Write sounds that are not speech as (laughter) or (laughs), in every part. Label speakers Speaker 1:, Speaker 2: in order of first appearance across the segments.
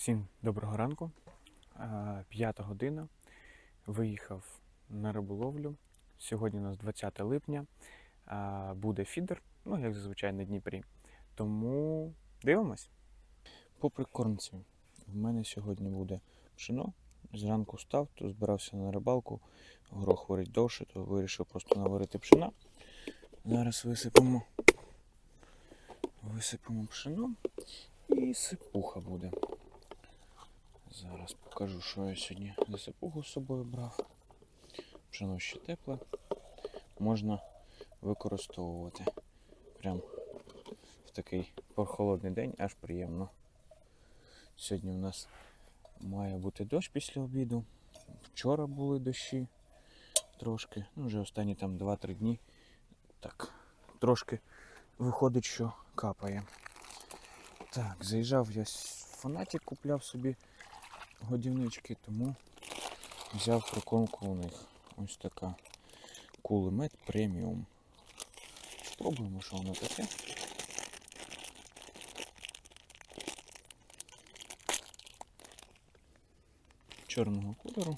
Speaker 1: Всім доброго ранку. Е, П'ята година. Виїхав на риболовлю. Сьогодні у нас 20 липня. Е, Буде фідер, ну як зазвичай на Дніпрі. Тому дивимось. По прикормці. В мене сьогодні буде пшено. Зранку встав, то збирався на рибалку. Горох варить довше, то вирішив просто наварити пшена. Зараз висипемо. Висипемо пшено і сипуха буде. Зараз покажу, що я сьогодні за сипугу з собою брав. Пшено ще тепле. Можна використовувати. Прям в такий прохолодний день, аж приємно. Сьогодні у нас має бути дощ після обіду. Вчора були дощі трошки. Ну, вже останні там 2-3 дні. Так, трошки виходить, що капає. Так, заїжджав я фанатік, купляв собі годівнички, тому взяв прикормку у них. Ось така кулемет преміум. Спробуємо, що воно таке. Чорного кольору.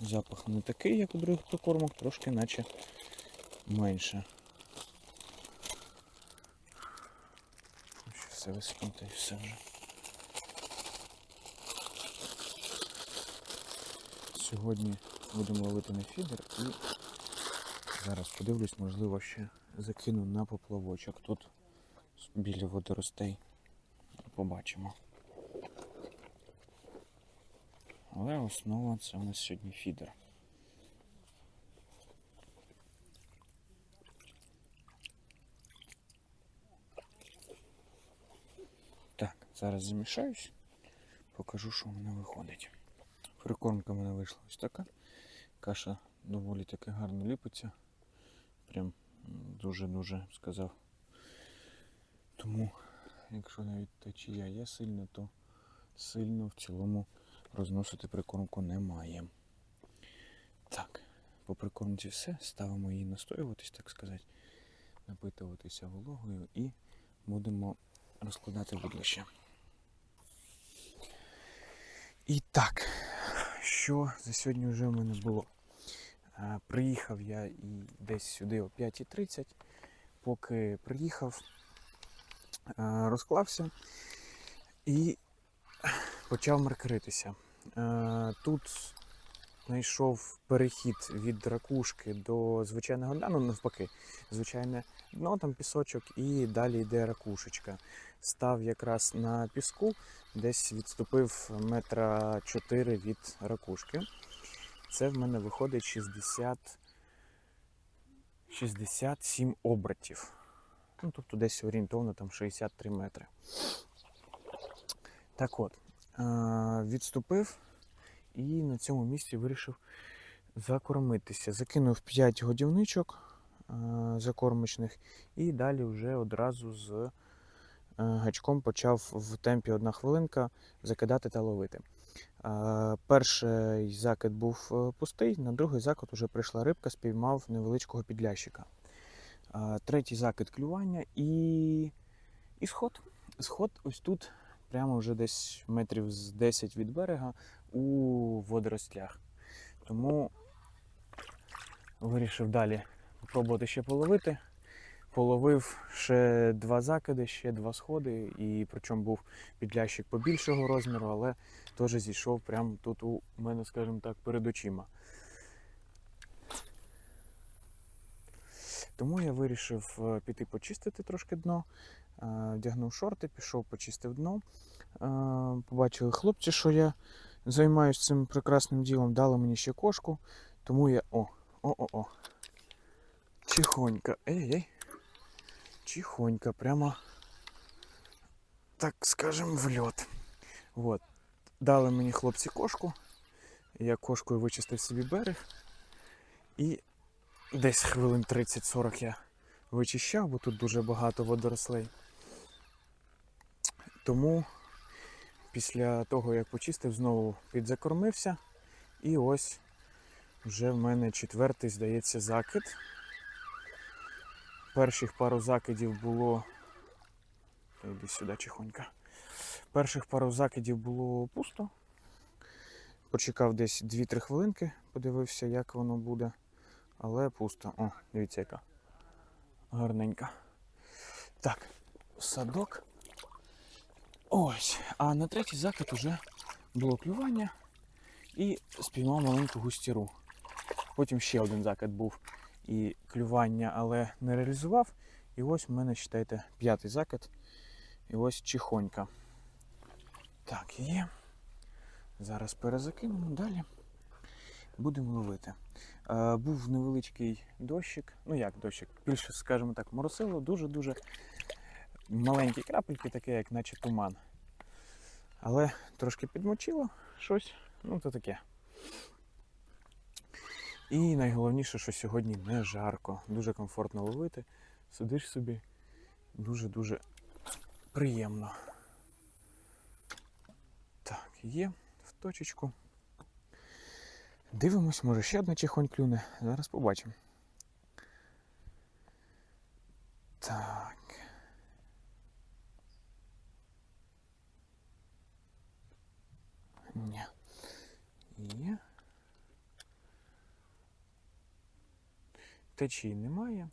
Speaker 1: Запах не такий, як у других прикормок, трошки наче менше. Все висипнути і все вже. Сьогодні будемо ловити на фідер і зараз подивлюсь, можливо, ще закину на поплавочок тут біля водоростей. Побачимо. Але основа це у нас сьогодні фідер. Так, зараз замішаюсь, покажу, що в мене виходить. Прикормка в мене вийшла ось така. Каша доволі таки гарно ліпиться. Прям дуже-дуже сказав. Тому, якщо навіть течія є сильна, то сильно в цілому розносити прикормку немає. Так, по прикормці все. Ставимо її настоюватись, так сказати, напитуватися вологою і будемо розкладати вудлище. І так, що за сьогодні вже в мене було? Е, Приїхав я і десь сюди о 5.30. Поки приїхав, е, розклався і почав маркеритися. Е, Тут знайшов перехід від ракушки до звичайного дна, ну навпаки, звичайне дно, там пісочок, і далі йде ракушечка. Став якраз на піску, десь відступив метра 4 від ракушки. Це в мене виходить 60, 67 обертів. Ну, тобто десь орієнтовно там 63 метри. Так от, відступив і на цьому місці вирішив закормитися. Закинув 5 годівничок е, закормочних і далі вже одразу з е, гачком почав в темпі одна хвилинка закидати та ловити. Е, Перший закид був пустий, на другий закид вже прийшла рибка, спіймав невеличкого підлящика. Третій закид клювання і, і сход. Сход ось тут, прямо вже десь метрів з 10 від берега у водоростях. Тому вирішив далі спробувати ще половити. Половив ще два закиди, ще два сходи, і причому був підлящик побільшого розміру, але теж зійшов прямо тут у мене, скажімо так, перед очима. Тому я вирішив е, піти почистити трошки дно, е, вдягнув шорти, пішов, почистив дно. Е, Побачили хлопці, що я займаюся цим прекрасним ділом, дали мені ще кошку, тому я. О, о-о-о. Тихонько. Ей-ей. Тихонько, прямо, так скажем, в льот. Вот. Дали мені хлопці кошку. Я кошкою вичистив собі берег. І десь хвилин 30-40 я вичищав, бо тут дуже багато водорослей. Тому після того, як почистив, знову підзакормився. І ось вже в мене четвертий, здається, закид. Перших пару закидів було. Йди сюди, чихонька. Перших пару закидів було пусто. Почекав десь 2-3 хвилинки, подивився, як воно буде. Але пусто. О, дивіться, яка гарненька. Так, садок. Ось. А на третій закид уже було клювання і спіймав маленьку густіру. Потім ще один закид був і клювання, але не реалізував. І ось в мене, вважайте, п'ятий закид. І ось чихонька. Так, є. Зараз перезакинемо далі. Будемо ловити. Е, був невеличкий дощик. Ну як дощик? Більше, скажімо так, моросило, дуже-дуже маленькі крапельки, таке, як наче туман. Але трошки підмочило щось, ну то таке. І найголовніше, що сьогодні не жарко, дуже комфортно ловити. Сидиш собі дуже-дуже приємно. Так, є в точечку. Дивимось, може ще одна чихонь клюне. Зараз побачимо. Так. Ні. Є. Течії немає.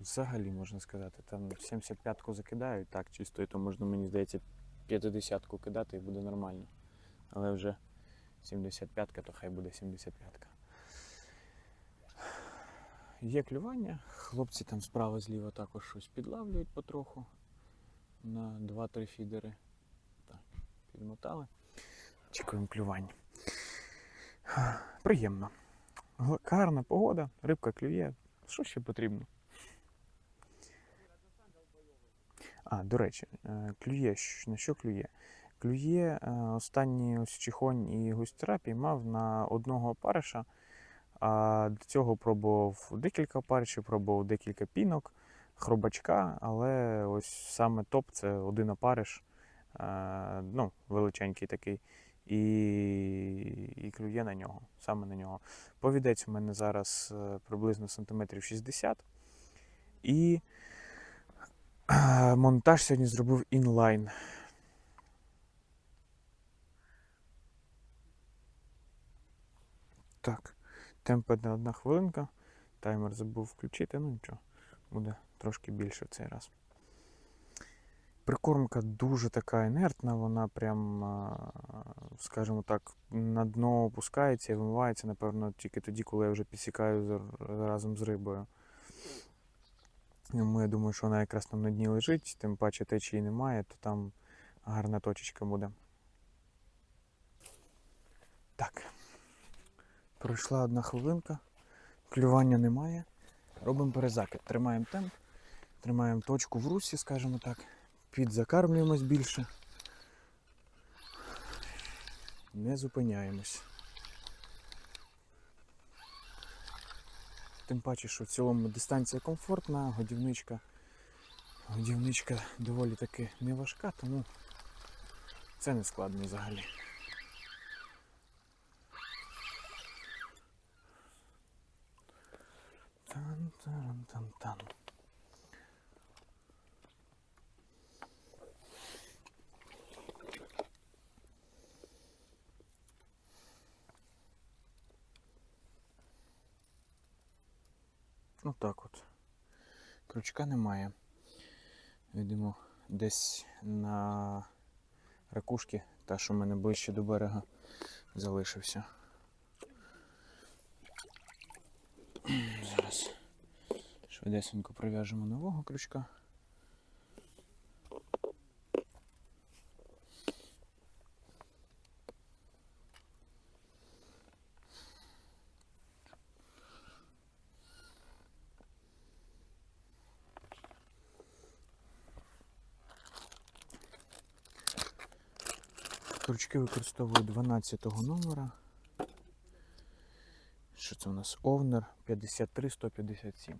Speaker 1: Взагалі можна сказати, там 75-ку закидають, так чисто, і то можна, мені здається, 50-ку кидати і буде нормально. Але вже 75-ка, то хай буде 75-ка. Є клювання, хлопці там справа зліва також щось підлавлюють потроху на 2-3 фідери. Так, підмотали. Чекаємо клювань. Приємно. Гарна погода, рибка клює. Що ще потрібно? А, до речі, е, клює. На що клює? Клює е, останній ось чихонь і густера піймав на одного опариша. А до цього пробував декілька опаришів, пробував декілька пінок, хробачка, але ось саме топ це один опариш, е, ну, величенький такий, і, і клює на нього, саме на нього. Повідець у мене зараз е, приблизно сантиметрів 60. І е, монтаж сьогодні зробив інлайн. Так, темп одна одна хвилинка. Таймер забув включити, ну нічого, буде трошки більше в цей раз. Прикормка дуже така інертна, вона прям, скажімо так, на дно опускається і вимивається, напевно, тільки тоді, коли я вже підсікаю разом з рибою. Тому я думаю, що вона якраз там на дні лежить, тим паче течії немає, то там гарна точечка буде. Так. Пройшла одна хвилинка, клювання немає. Робимо перезакид. Тримаємо темп, тримаємо точку в русі, скажімо так. Підзакармлюємось більше. Не зупиняємось. Тим паче, що в цілому дистанція комфортна, годівничка. Годівничка доволі таки не важка, тому це не складно взагалі. Тан-таран-тан-тан. Ну так от. Крючка немає. Видимо, десь на ракушки, та, що в мене ближче до берега, залишився. Зараз швидесенько прив'яжемо нового крючка. Крючки використовую 12 номера. Що це у нас? Овнер 53157.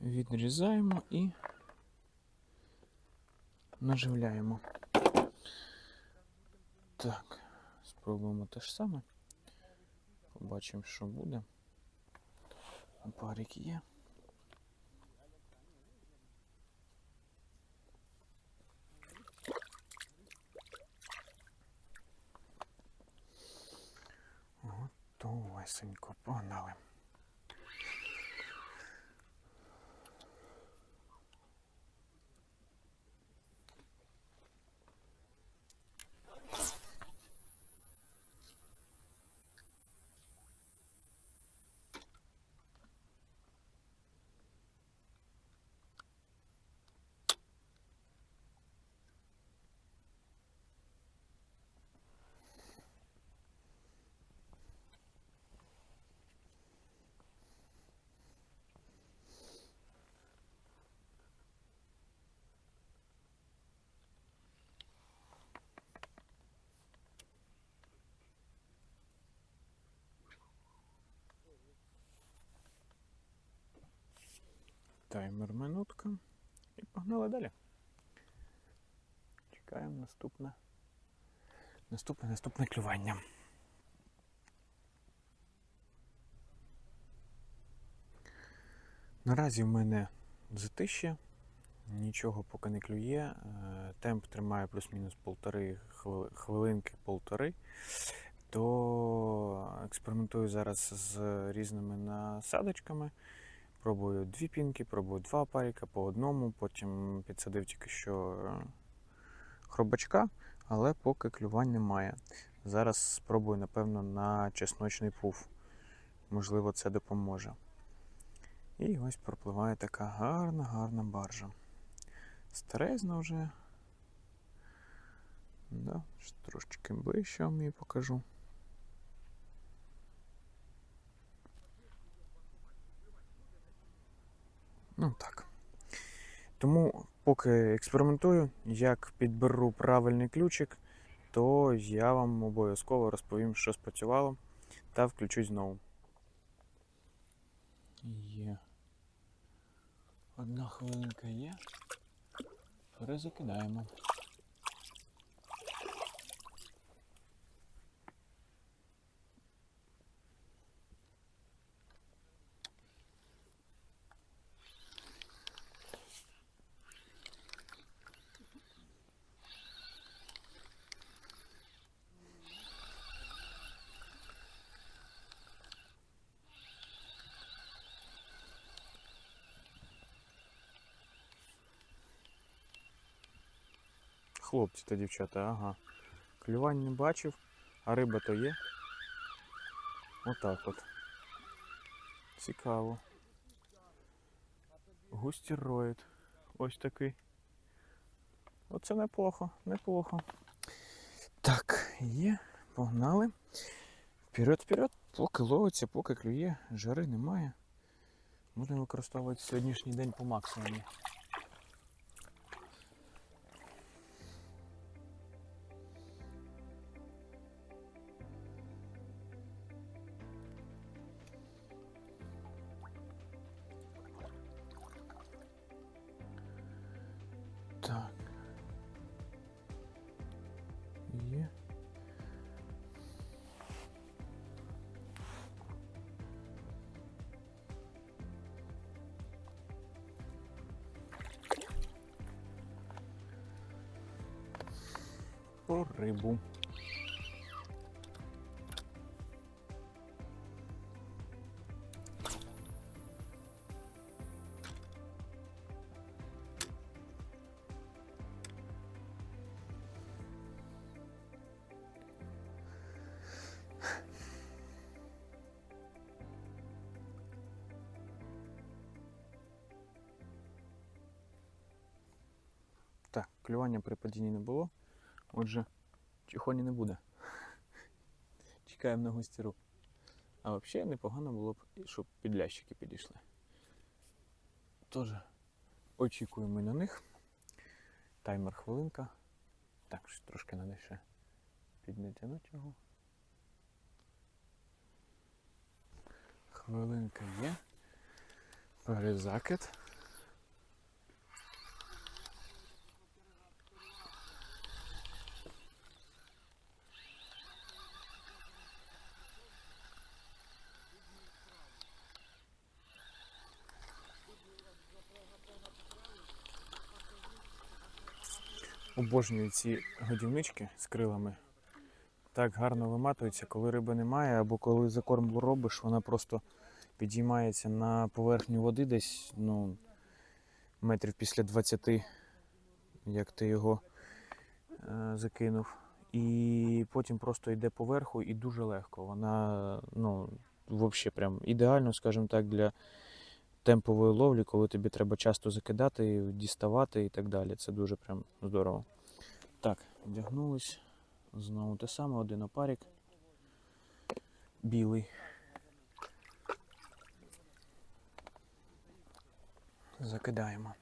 Speaker 1: Відрізаємо і наживляємо. Так, спробуємо те ж саме. Побачимо, що буде. Парик є. Готовесенько, погнали. Таймер минутка. І погнали далі. Чекаємо наступне. Наступне наступне клювання. Наразі в мене затище, нічого поки не клює. Е, Темп тримає плюс-мінус полтори хвили- хвилинки, полтори. То експериментую зараз з різними насадочками. Пробую дві пінки, пробую два паріка по одному, потім підсадив тільки що е, хробачка, але поки клювань немає. Зараз спробую, напевно, на чесночний пуф. Можливо, це допоможе. І ось пропливає така гарна, гарна баржа. Старезна вже. Да, трошечки ближче вам її покажу. Ну так. Тому, поки експериментую, як підберу правильний ключик, то я вам обов'язково розповім, що спрацювало, та включусь знову. Є. Одна хвилинка є. Перезакидаємо. Хлопці та дівчата, ага. Клювань не бачив, а риба то є. Отак от. Цікаво. Густіроїд. Ось такий. Оце неплохо, неплохо. Так, є, погнали. Вперед, вперед, поки ловиться, поки клює, жари немає. Будемо використовувати сьогоднішній день по максимумі. Рибу. Так, клювання при падінні не було. Отже, чихоні не буде. Чекаємо на гостіру. А взагалі непогано було б, щоб підлящики підійшли. Тож, очікуємо на них. Таймер хвилинка. Так, трошки треба ще піднатягнути його. Хвилинка є. Перезакид. Обожнюю ці годівнички з крилами. Так гарно виматуються, коли риби немає, або коли закорм робиш, вона просто підіймається на поверхню води десь ну, метрів після 20, як ти його е, закинув. І потім просто йде поверху і дуже легко. Вона ну, взагалі прям ідеально, скажімо так, для темпової ловлі, коли тобі треба часто закидати, діставати і так далі. Це дуже прям здорово. Так, вдягнулись. Знову те саме, один опарік. Білий. Закидаємо.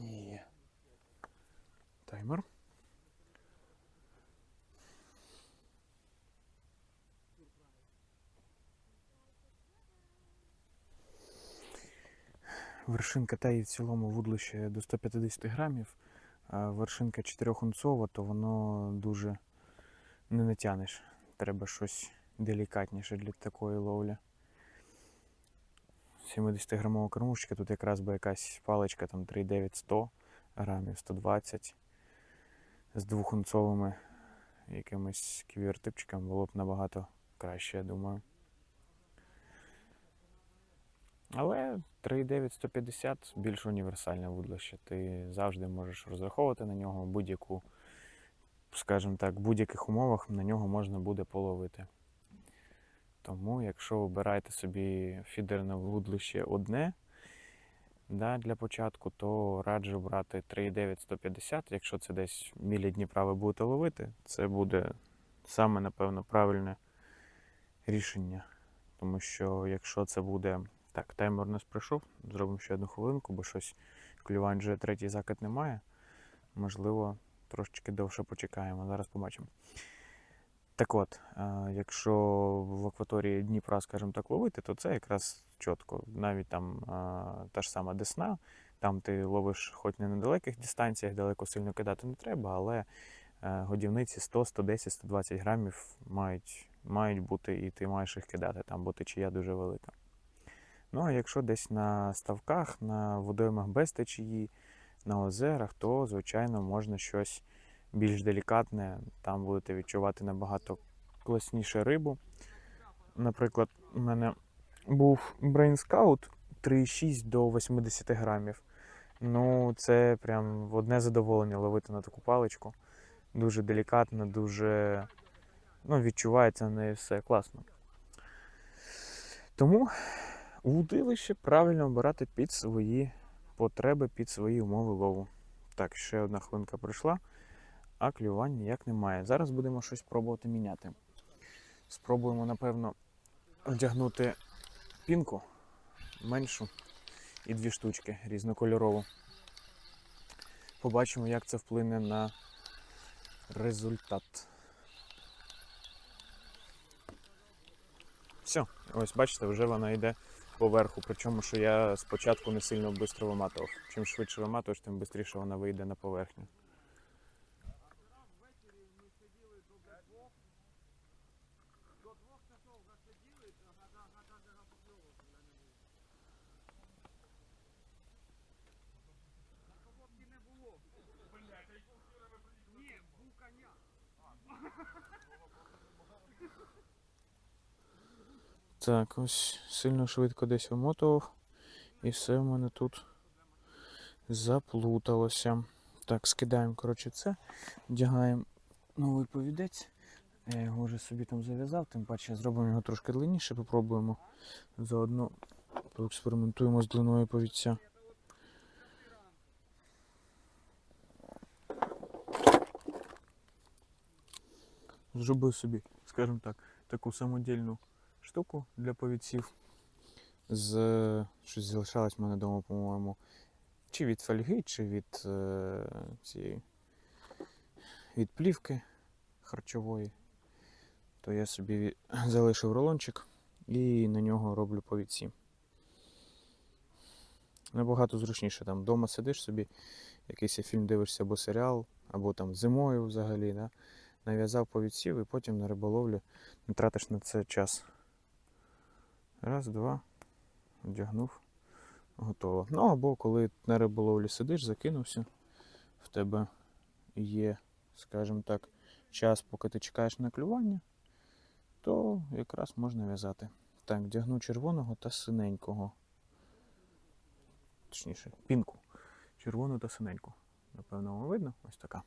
Speaker 1: Є. Таймер. Вершинка таї в цілому вудлище до 150 грамів, а вершинка 4-унцова, то воно дуже не натягнеш. Треба щось делікатніше для такої ловлі. 70-грамова кормушечка, тут якраз би якась паличка там 3,9-100 грамів, 120 з двохунцовими якимись квіртипчиком було б набагато краще, я думаю. Але 3,9-150 більш універсальне вудлище. Ти завжди можеш розраховувати на нього будь-яку, скажімо так, в будь-яких умовах на нього можна буде половити. Тому, якщо обираєте собі фідерне вудлище одне да, для початку, то раджу брати 3,9-150. Якщо це десь мілі Дніпра ви будете ловити, це буде саме, напевно, правильне рішення. Тому що якщо це буде. Так, таймер у нас пройшов, зробимо ще одну хвилинку, бо щось клювань вже третій закид немає. Можливо, трошечки довше почекаємо. Зараз побачимо. Так от, е, якщо в акваторії Дніпра, скажімо так, ловити, то це якраз чітко. Навіть там е, та ж сама Десна, там ти ловиш хоч не на далеких дистанціях, далеко сильно кидати не треба, але е, годівниці 100, 110, 120 грамів мають, мають бути, і ти маєш їх кидати там, бо течія дуже велика. Ну, а якщо десь на ставках, на водоймах без течії, на озерах, то, звичайно, можна щось більш делікатне. Там будете відчувати набагато класніше рибу. Наприклад, у мене був Brain Scout 3,6 до 80 грамів. Ну, це прям одне задоволення ловити на таку паличку. Дуже делікатно, дуже ну, відчувається неї все класно. Тому удилище правильно обирати під свої потреби, під свої умови лову. Так, ще одна хвилинка пройшла, а клювань ніяк немає. Зараз будемо щось пробувати міняти. Спробуємо, напевно, вдягнути пінку меншу і дві штучки різнокольорову. Побачимо, як це вплине на результат. Все, ось бачите, вже вона йде поверху. Причому, що я спочатку не сильно швидко виматував. Чим швидше виматуєш, тим швидше вона вийде на поверхню. Так, ось сильно швидко десь вимотував. І все в мене тут заплуталося. Так, скидаємо, коротше, це, вдягаємо новий повідець. Я його вже собі там зав'язав, тим паче зробимо його трошки длинніше, попробуємо. Заодно поекспериментуємо з длиною повідця. Зробив собі, скажімо так, таку самодільну штуку для повідців. з щось залишалось в мене вдома, по-моєму. Чи від фольги, чи від е, цієї від плівки харчової. То я собі (clears throat) залишив рулончик і на нього роблю повідці. Набагато зручніше там вдома сидиш собі, якийсь фільм дивишся або серіал, або там зимою взагалі, да? нав'язав повідців і потім на риболовлю не тратиш на це час. Раз, два, одягнув, готово. Ну або коли на риболовлі сидиш, закинувся, в тебе є, скажімо так, час, поки ти чекаєш на клювання, то якраз можна в'язати. Так, вдягну червоного та синенького. Точніше, пінку. Червону та синеньку. Напевно, вам видно? Ось така.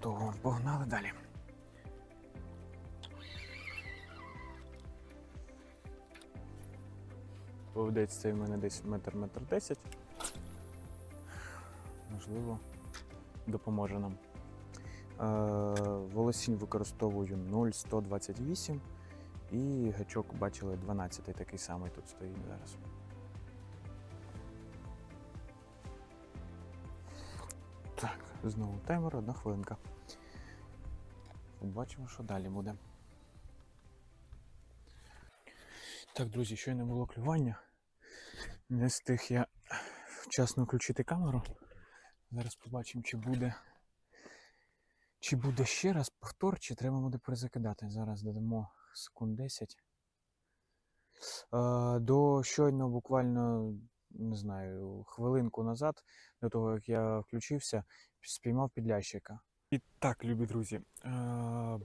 Speaker 1: Готово. Погнали далі. Поведець цей в мене десь метр метр десять. Можливо, допоможе нам. Е, волосінь використовую 0,128 і гачок бачили 12 такий самий тут стоїть зараз. Знову таймер, одна хвилинка. Побачимо, що далі буде. Так, друзі, щойно було клювання. Не встиг я вчасно включити камеру. Зараз побачимо, чи буде. Чи буде ще раз повтор, чи треба буде перезакидати. Зараз додамо секунд 10. Е, До щойно буквально, не знаю, хвилинку назад, до того як я включився, спіймав підлящика. І так, любі друзі, е,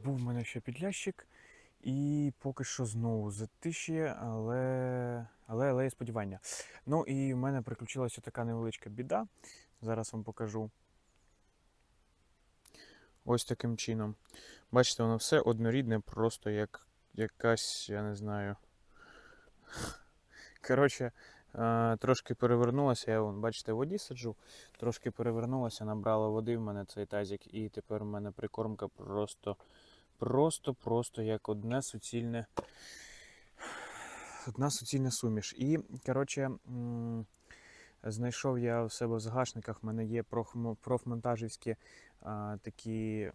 Speaker 1: був в мене ще підлящик, і поки що знову затишє, але, але, але є сподівання. Ну і в мене приключилася така невеличка біда. Зараз вам покажу. Ось таким чином. Бачите, воно все однорідне, просто як якась, я не знаю. (laughs) Коротше, трошки перевернулося, я вон, бачите, в воді сиджу, трошки перевернулося, набрало води в мене цей тазик, і тепер в мене прикормка просто, просто, просто як одне суцільне. Одна суцільна суміш. І, коротше, знайшов я в себе в загашниках, в мене є профмонтажівські а, такі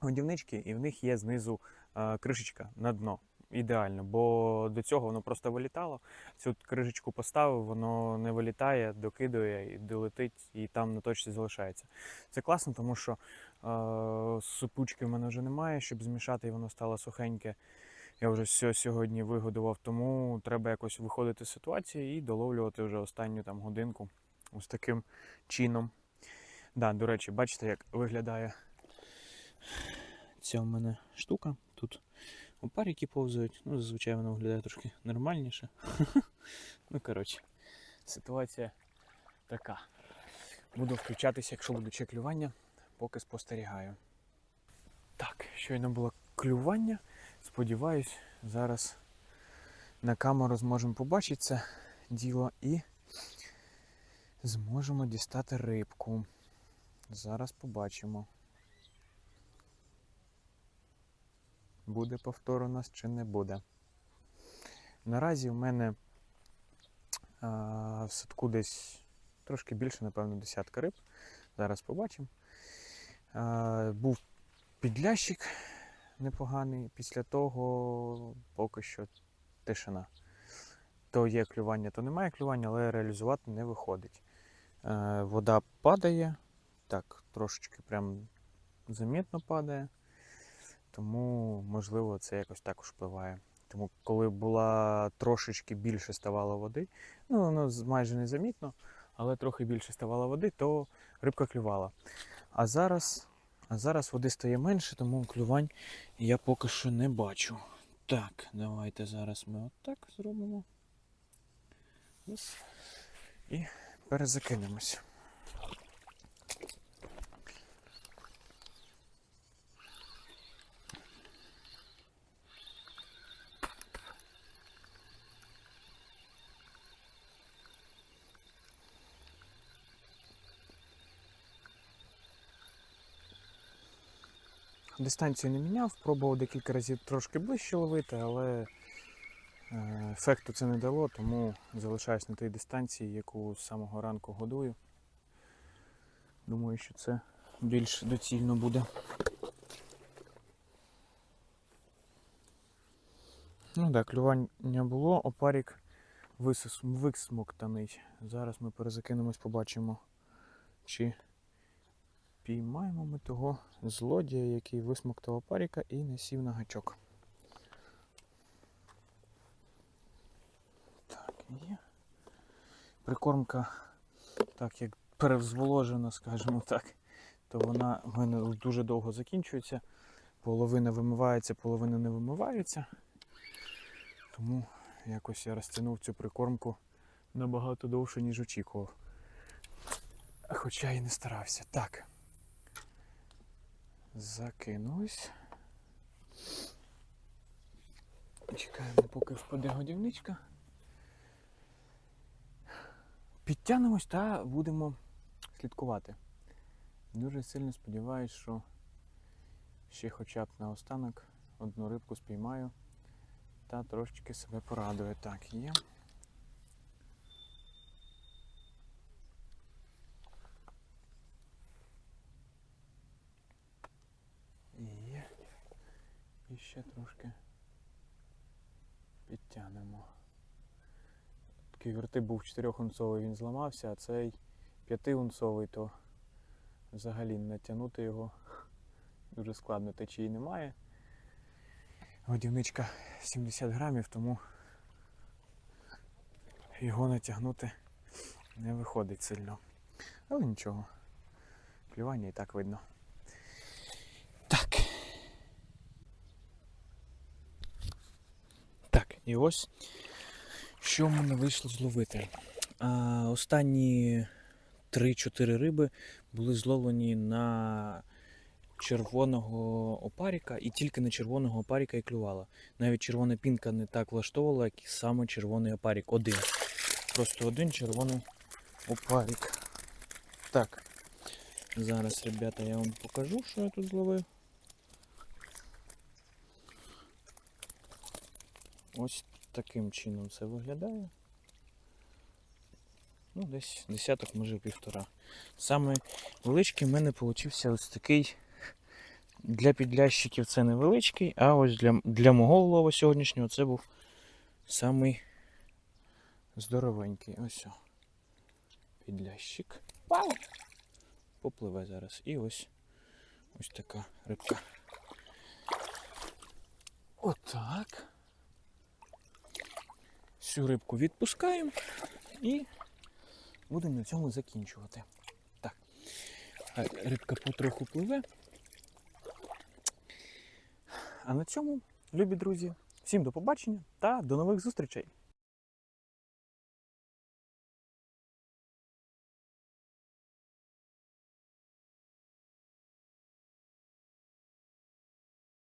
Speaker 1: годівнички, і в них є знизу а, кришечка на дно. Ідеально, бо до цього воно просто вилітало. Цю кришечку поставив, воно не вилітає, докидує і долетить, і там на точці залишається. Це класно, тому що е, супучки в мене вже немає, щоб змішати, і воно стало сухеньке. Я вже все сьогодні вигодував, тому треба якось виходити з ситуації і доловлювати вже останню там годинку ось таким чином. Да, до речі, бачите, як виглядає ця в мене штука. Тут опарики повзають. Ну, зазвичай воно виглядає трошки нормальніше. (laughs) ну, коротше, ситуація така. Буду включатися, якщо буде ще клювання, поки спостерігаю. Так, щойно було клювання. Сподіваюсь, зараз на камеру зможемо побачити це діло і зможемо дістати рибку. Зараз побачимо. Буде повтор у нас чи не буде. Наразі в мене а, в садку десь трошки більше, напевно, десятка риб. Зараз побачимо. Був підлящик непоганий. Після того поки що тишина. То є клювання, то немає клювання, але реалізувати не виходить. Вода падає, так, трошечки прям замітно падає. Тому, можливо, це якось також впливає. Тому, коли була трошечки більше ставало води, ну воно майже незамітно, але трохи більше ставало води, то рибка клювала. А зараз, а зараз води стає менше, тому клювань я поки що не бачу. Так, давайте зараз ми отак зробимо. І перезакинемось. Дистанцію не міняв, пробував декілька разів трошки ближче ловити, але е, ефекту це не дало, тому залишаюсь на тій дистанції, яку з самого ранку годую. Думаю, що це більш доцільно буде. Ну так, клювання було, опарік висмоктаний. Зараз ми перезакинемось, побачимо, чи піймаємо ми того злодія, який висмоктав опаріка і не сів на гачок. Так, є. Прикормка, так як перевзволожена, скажімо так, то вона в мене дуже довго закінчується. Половина вимивається, половина не вимивається. Тому якось я розтягнув цю прикормку набагато довше, ніж очікував. Хоча і не старався. Так. Закинулись. Чекаємо, поки впаде годівничка. Підтягнемось та будемо слідкувати. Дуже сильно сподіваюся, що ще хоча б наостанок одну рибку спіймаю та трошечки себе порадую. Так. Є. І ще трошки підтягнемо. Такий вертип був 4-унцовий, він зламався, а цей 5-унцовий, то взагалі натягнути його дуже складно, течії немає. Годівничка 70 грамів, тому його натягнути не виходить сильно. Але нічого. Клювання і так видно. Так. Так, і ось що в мене вийшло зловити. А, останні 3-4 риби були зловлені на червоного опаріка, і тільки на червоного опаріка і клювала. Навіть червона пінка не так влаштовувала, як і саме червоний опарік. Один. Просто один червоний опарік. Так. Зараз, ребята, я вам покажу, що я тут зловив. Ось таким чином це виглядає. Ну, десь десяток, може півтора. Саме величкий в мене получився ось такий. Для підлящиків це невеличкий, а ось для, для мого улова сьогоднішнього це був самий здоровенький. Ось. Підлящик. Вау! Попливе зараз. І ось ось така рибка. Отак. Всю рибку відпускаємо і будемо на цьому закінчувати. Так. Рибка потроху пливе. А на цьому, любі друзі, всім до побачення та до нових зустрічей!